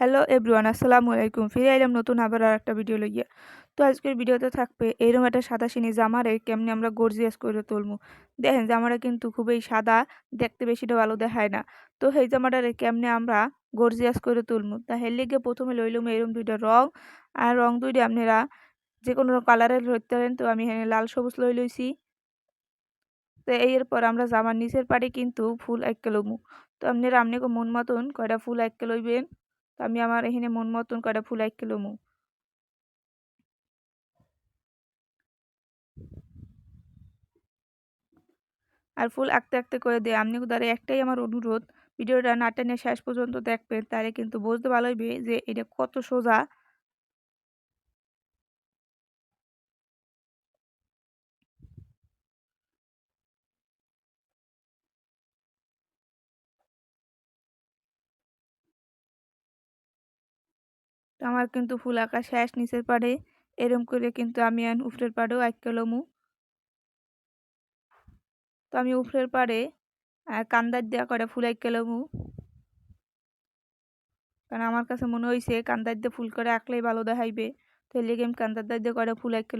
Hello everyone, আসসালামু আলাইকুম। ফিরে এলাম নতুন আবার আর একটা ভিডিও লইয়া। তো আজকের ভিডিওতে থাকবে এইরকম একটা সাদা সিনি জামারে কেমনি আমরা গর্জিয়াস করে তুলবো দেখেন জামাটা কিন্তু খুবই সাদা, দেখতে বেশিটা ভালো দেখায় না। তো সেই জামাটারে কেমনে আমরা গর্জিয়াস করে তুলবো তা হের লিগে প্রথমে লইলাম এরকম দুইটা রং। আর রং দুইটা আপনারা যে কোনো কালারের লইতে পারেন। তো আমি এখানে লাল সবুজ লই লইছি। তো এরপর আমরা জামার নিচের পাড়ে কিন্তু ফুল এঁকে লমু তো আপনারা আপনি মন মতন কয়টা ফুল এঁকে লইবেন। তো আমি আমার এখানে মন মতন করে ফুল কিলো লমু আর ফুল আঁকতে আঁকতে করে দেয় আপনি দ্বারা একটাই আমার অনুরোধ, ভিডিওটা না শেষ পর্যন্ত দেখবেন, তাহলে কিন্তু বুঝতে ভালো যে এটা কত সোজা। আমার কিন্তু ফুল আঁকা শেষ নিচের পাড়ে। এরম করে কিন্তু আমি উফরের পাড়েও এক লমু তো আমি উফরের পাড়ে কান্দার দেওয়া করে ফুল এক লমু কারণ আমার কাছে মনে হয়েছে কান্দার দিয়ে ফুল করে আঁকলেই ভালো দেখাইবে। তো লেগে আমি কান্দার দিয়ে করে ফুল আঁকতে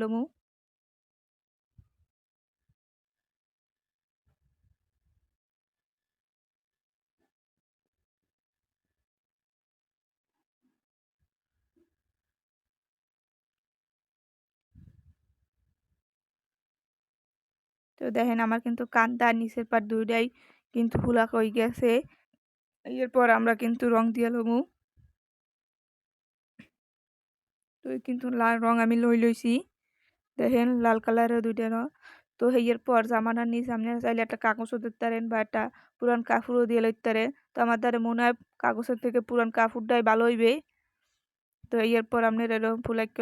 তো দেখেন আমার কিন্তু কান্দা নিচের পাট দুইটাই কিন্তু ফুলা হয়ে গেছে। এরপর আমরা কিন্তু রং দিয়ে লমু তো কিন্তু লাল রং আমি লই লইছি। দেখেন লাল কালারের দুইটা রং। তো হেয়ের পর জামানার নিচ আপনারা চাইলে একটা কাগজও পারেন বা একটা পুরান কাপড়ও দিয়ে লইতে পারেন। তো আমার দ্বারা মনে হয় কাগজের থেকে পুরান কাপড়টাই ভালো হইবে। তো এরপর আপনারা এরকম ফুল একটা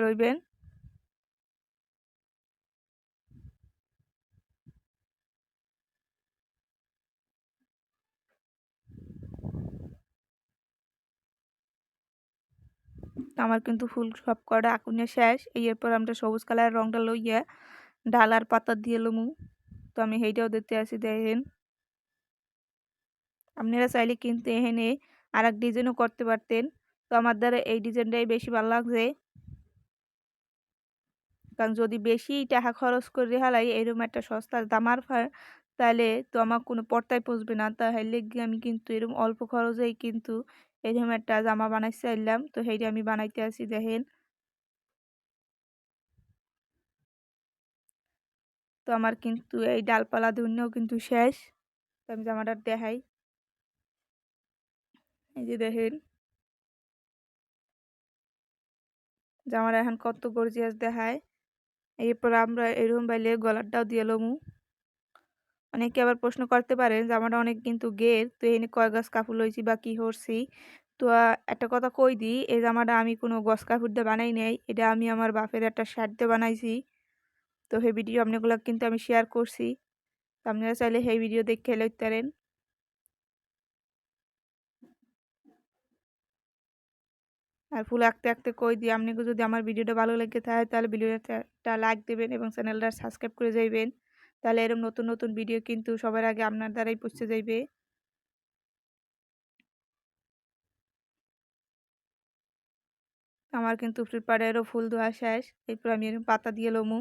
রইবেন আমার কিন্তু ফুল সব কটা আকুনে শেষ। এরপর আমরা সবুজ কালারের রংটা লইয়া ডালার পাতা দিয়ে লমু। তো আমি সেইটাও দিতে আসি, দেখেন। আপনারা চাইলে কিন্তু এখানে আর এক ডিজাইনও করতে পারতেন। তো আমার দ্বারা এই ডিজাইনটাই বেশি ভালো লাগছে। কারণ যদি বেশি টাকা খরচ করে হালাই এরকম একটা সস্তার দামার ফার, তাহলে তো আমার কোনো পর্তায় পচবে না। তাহলে আমি কিন্তু এরকম অল্প খরচেই কিন্তু এরকম একটা জামা বানাইছে চাইলাম তো সেইটা আমি বানাইতে আছি, দেখেন। তো আমার কিন্তু এই ডালপালা ধন্যও কিন্তু শেষ। তো আমি জামাটা দেখাই। এই যে দেখেন। জামাটা এখন কত গর্জিয়াস দেখায়। এরপর আমরা এরকম বাইলে গলারটাও দিয়ে লমু। অনেকে আবার প্রশ্ন করতে পারেন যে জামাটা অনেক কিন্তু গের, তো এনে কয় গাছ কাপড় লইছি বা কী করছি তো একটা কথা কই দিই, এই জামাটা আমি কোনো গস কাপড় দিয়ে বানাই নাই, এটা আমি আমার বাপের একটা শার্ট দিয়ে বানাইছি। তো সেই ভিডিও আপনাগুলো কিন্তু আমি শেয়ার করছি। আপনারা চাইলে সেই ভিডিও দেখে লইতে পারেন। আর ফুল আঁকতে আঁকতে কই দিই আপনি যদি আমার ভিডিওটা ভালো লেগে থাকে, তাহলে ভিডিওটা লাইক দেবেন এবং চ্যানেলটা সাবস্ক্রাইব করে যাইবেন। তাহলে এরকম নতুন নতুন ভিডিও কিন্তু সবার আগে আপনার দ্বারাই পৌঁছে যাইবে। আমার কিন্তু পাড়েরও ফুল ধোয়া শেষ, এরপর আমি এরকম পাতা দিয়ে লমু।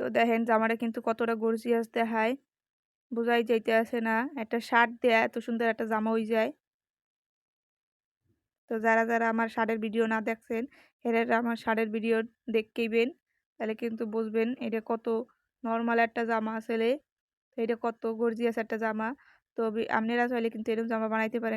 তো দেখেন জামাটা কিন্তু কতটা গর্জিয়াস দেখায়। বোঝাই যাইতে আসে না, একটা শার্ট দেয়া এত সুন্দর একটা জামা হয়ে যায়। তো যারা যারা আমার শার্টের ভিডিও না দেখছেন, এরা আমার শার্টের ভিডিও দেখকেইবেন তাহলে কিন্তু বুঝবেন এটা কত নর্মাল একটা জামা আসলে, এটা কত গর্জিয়াস একটা জামা। তো আপনারা চাইলে কিন্তু এরকম জামা বানাইতে পারেন।